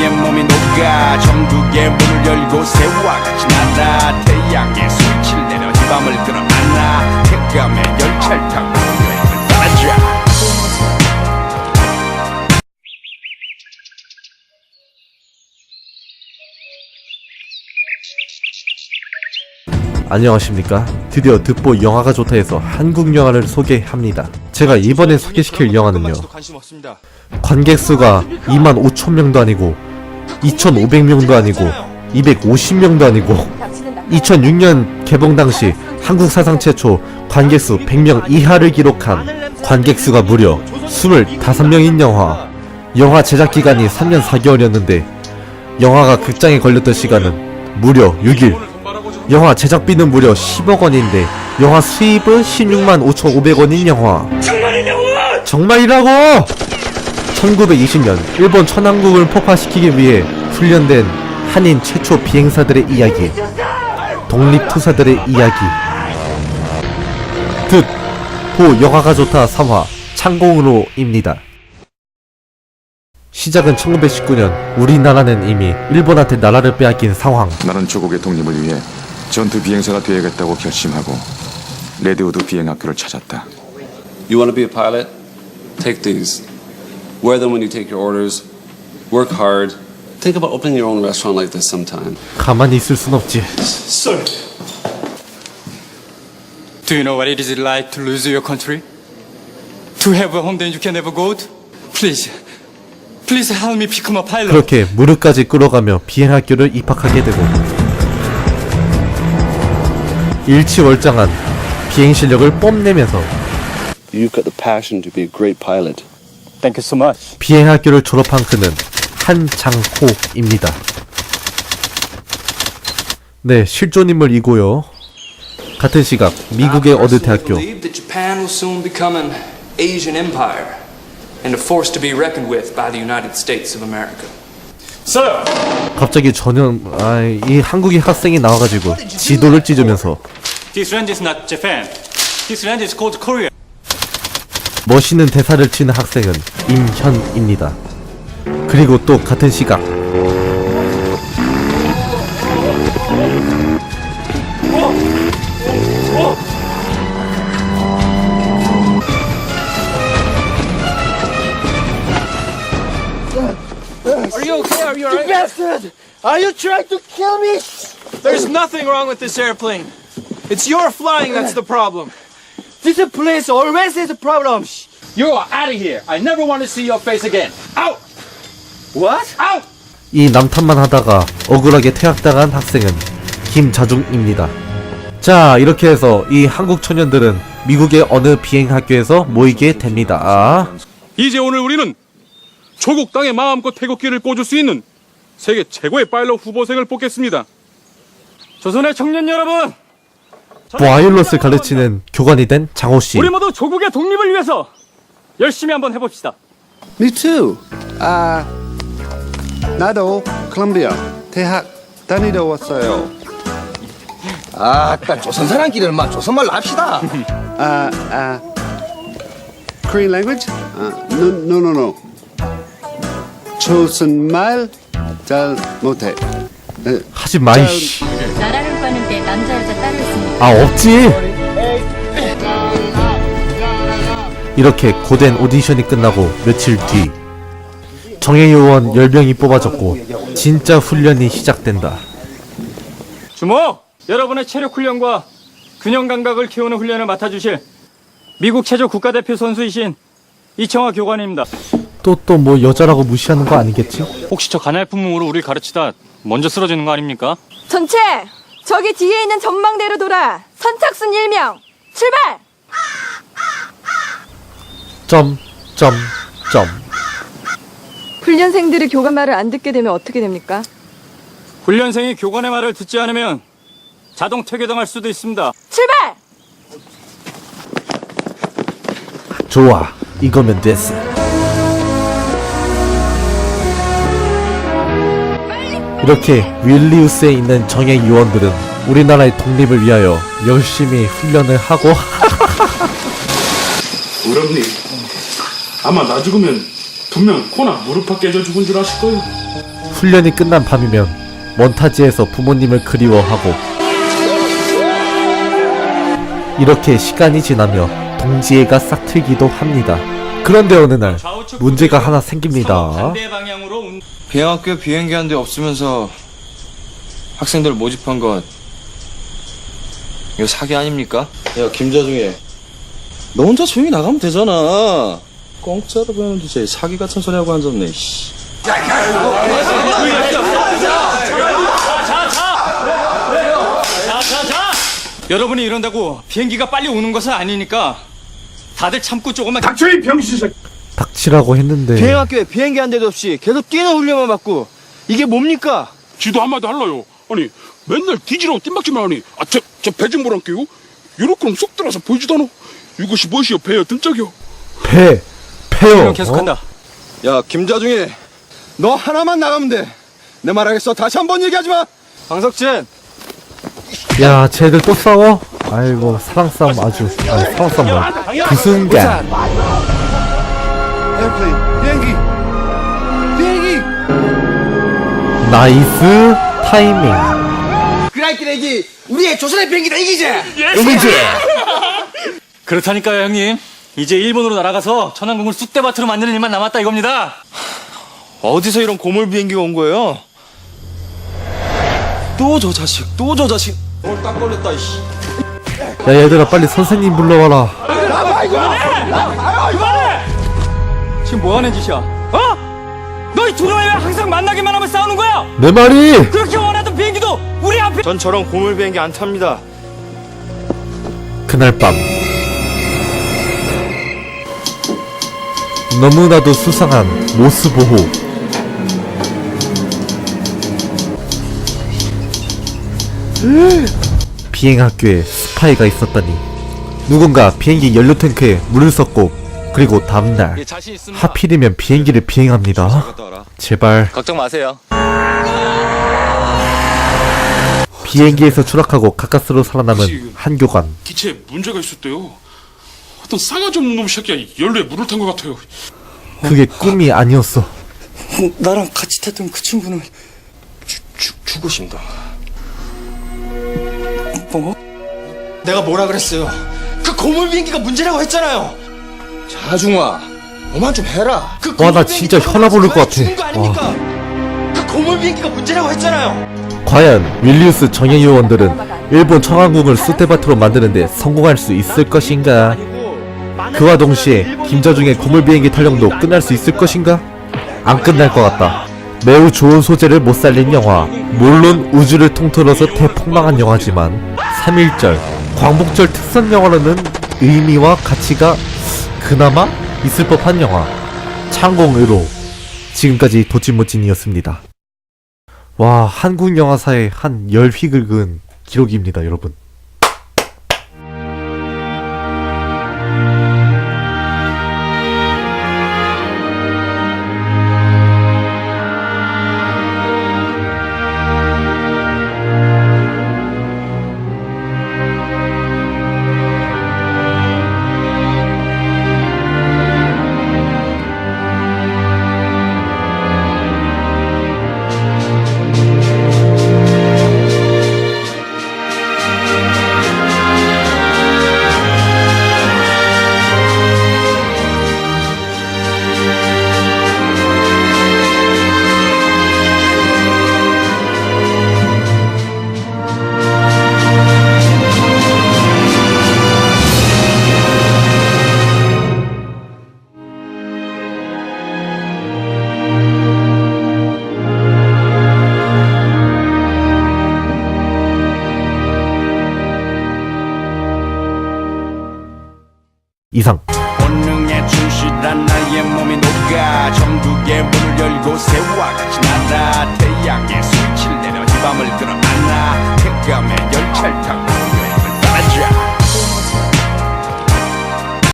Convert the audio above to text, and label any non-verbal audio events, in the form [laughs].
우리의 몸이 녹아 전국의 문을 열고 새와 같이 날아 태양의 스위치를 내려 이 밤을 끌어 안아. 태감의 열차를 타고 안녕하십니까? 드디어 듣보 영화가 좋다에서 한국 영화를 소개합니다. 제가 이번에 소개시킬 영화는요. 관객 수가 2만 5천 명도 아니고 2,500명도 아니고 250명도 아니고 2006년 개봉 당시 한국 사상 최초 관객 수 100명 이하를 기록한 관객 수가 무려 25명인 영화. 영화 제작 기간이 3년 4개월이었는데 영화가 극장에 걸렸던 시간은 무려 6일. 영화 제작비는 무려 10억 원인데 영화 수입은 16만 5,500원인 영화. 정말이라고 1920년 일본 천왕국을 폭파시키기 위해 훈련된 한인 최초 비행사들의 이야기 독립투사들의 이야기 듣, 보 영화가 좋다 3화 창공으로입니다 시작은 1919년 우리나라는 이미 일본한테 나라를 빼앗긴 상황 나는 조국의 독립을 위해 전투 비행사가 되어야겠다고 결심하고 레드우드 비행학교를 찾았다. You want to be a pilot? Take these. Wear them when you take your orders. Work hard. Think about opening your own restaurant like this sometime. 가만히 있을 순 없지 Sir. Do you know what it is like to lose your country? To have a home that you can never go to? Please, please help me become a pilot. 그렇게 무릎까지 끌어가며 비행학교를 입학하게 되고 일치월장한 비행 실력을 뽐내면서 You've got the passion to be a great pilot. Thank you so much. 비행학교를 졸업한 그는 한장호입니다. 네, 실존 인물이고요. 같은 시각 미국의 어느 대학교 believed that Japan will soon become an Asian empire and a force to be reckoned with by the United States of America. Sir, 갑자기 전혀 아, 이 한국인 학생이 나와가지고 지도를 찢으면서 this land is not Japan. This land is called Korea. 멋있는 대사를 치는 학생은 임현입니다. 그리고 또 같은 시각 Are you okay? Are you alright? You bastard! Are you trying to kill me? There's nothing wrong with this airplane. It's your flying that's the problem. This place always is a problem. You are out of here. I never want to see your face again. Out! What? Out! 이 남탓만 하다가 억울하게 퇴학당한 학생은 김자중입니다. 자, 이렇게 해서 이 한국 청년들은 미국의 어느 비행학교에서 모이게 됩니다. 이제 오늘 우리는 조국 땅에 마음껏 태극기를 꽂을 수 있는 세계 최고의 파일럿 후보생을 뽑겠습니다. 조선의 청년 여러분, 와이어러스를 가르치는 교관이 된 장호 씨. 우리 모두 조국의 독립을 위해서 열심히 한번 해봅시다. Me too. 아, 나도 콜롬비아 대학 다니러 왔어요. 아까 조선사랑끼리는 막 조선말로 합시다. 아, 아, Korean language? 아, no, no, no, no. 조선말 잘 못해. 에, 하지 마 이 씨. 나라를 가는데 남자 여자 따로 있습니다. 아, 없지. 이렇게 고된 오디션이 끝나고 며칠 뒤 정예 요원 10명이 뽑아졌고 진짜 훈련이 시작된다. 주목! 여러분의 체력 훈련과 균형 감각을 키우는 훈련을 맡아주실 미국 체조 국가대표 선수이신 이청화 교관입니다. 또 또 뭐 여자라고 무시하는 거 아니겠지? 혹시 저 가날품으로 우리 가르치다 먼저 쓰러지는 거 아닙니까? 전체 저기 뒤에 있는 전망대로 돌아 선착순 1명 출발! 점, 점, 점. 훈련생들이 교관 말을 안 듣게 되면 어떻게 됩니까? 훈련생이 교관의 말을 듣지 않으면 자동 퇴교당할 수도 있습니다. 출발! 좋아. 이거면 됐어. 이렇게 윌리우스에 있는 정예 요원들은 우리나라의 독립을 위하여 열심히 훈련을 하고 [laughs] 우람님, 아마 나 죽으면 분명 코나 무릎팍 깨져 죽은 줄 아실 거예요. 훈련이 끝난 밤이면 먼타지에서 부모님을 그리워하고 이렇게 시간이 지나며 동지애가 싹 트기도 합니다. 그런데 어느 날 문제가 하나 생깁니다. 비행학교에 비행기 한 대 없으면서 학생들 모집한 건 이거 사기 아닙니까? 야 김자중에 너 혼자 조용히 나가면 되잖아 공짜로 배우는 주제에 사기 같은 소리 하고 앉았네 씨. 자자자! 여러분이 이런다고 비행기가 빨리 오는 것은 아니니까 다들 참고 조금만 닥 치라고 했는데 비행학교에 비행기 한 대도 없이 계속 뛰는 훈련만 받고 이게 뭡니까? 지도 한마디 할라요. 아니 맨날 뒤지라고 뜀박질만 하니 아저저 배좀 보란 게요. 요렇게 쏙 들어서 보이지도 않아. 이것이 무엇이여 배여 든짝이여. 배. 훈련 계속한다. 야 김자중에 너 하나만 나가면 돼 내 말하겠어 다시 한 번 얘기하지 마 방석진 야, 쟤들 또 싸워? 아이고, 사랑 싸움 아주, 아니, 사랑 싸움 뭐야. 그 순간, Airplane. 비행기. 비행기. 나이스 타이밍. 그라이트 내기 우리의 조선의 비행기다 이기지 [laughs] 그렇다니까요 형님. 이제 일본으로 날아가서 천왕궁을 쑥대밭으로 만드는 일만 남았다 이겁니다. 어디서 이런 고물 비행기가 온 거예요? 또 저 자식 또 저 자식 뭘딱 걸렸다 이씨 야, 얘들아, 빨리 선생님 불러와라. 지금 뭐 하는 짓이야? 어? 너희 두 놈이 왜 항상 만나기만 하면 싸우는 거야? 내 말이! 그렇게 원하던 비행기도 우리 앞에 전 저런 고물 비행기 안 탑니다 그날 밤. 너무나도 수상한 모스보호. 비행학교에 스파이가 있었다니. 누군가 비행기 연료 탱크에 물을 섞고 그리고 다음날 있습니다 하필이면 비행기를 비행합니다. 갔다 와라 제발 걱정 마세요 비행기에서 추락하고 가까스로 살아남은 한 교관. 기체에 문제가 있었대요. 어떤 싸가지 없는 놈 새끼야 연료에 물을 탄 것 같아요. 그게 꿈이 아니었어. 나랑 같이 탔던 그 친구는 죽, 죽, 죽으신다 뭐? 내가 뭐라 그랬어요 그 고물 비행기가 문제라고 했잖아요 자중아 너만 좀 해라 그 와, 나 진짜 혈압 오를 것 같아. 죽은 거 아닙니까? 그 고물 비행기가 문제라고 했잖아요 과연 윌리우스 정예 요원들은 일본 청왕궁을 쑥대밭으로 만드는데 성공할 수 있을 것인가? 그와 동시에 김자중의 고물 비행기 탈영도 끝날 수 있을 것인가? 안 끝날 것 같다. 매우 좋은 소재를 못 살린 영화. 물론 우주를 통틀어서 대폭망한 영화지만 3.1절 광복절 특선 영화로는 의미와 가치가 그나마 있을 법한 영화. 창공의로 지금까지 도찐모찐이었습니다. 와 한국 영화사의 한 열휘 긁은 기록입니다 여러분 이상. 본능의 충실한 나의 몸이 녹아 전국의 문을 열고 새와 같이 날아 태양의 스위치를 내려 이 밤을 들어 안아 쾌감의 열차를 타고 여행을 떠나자.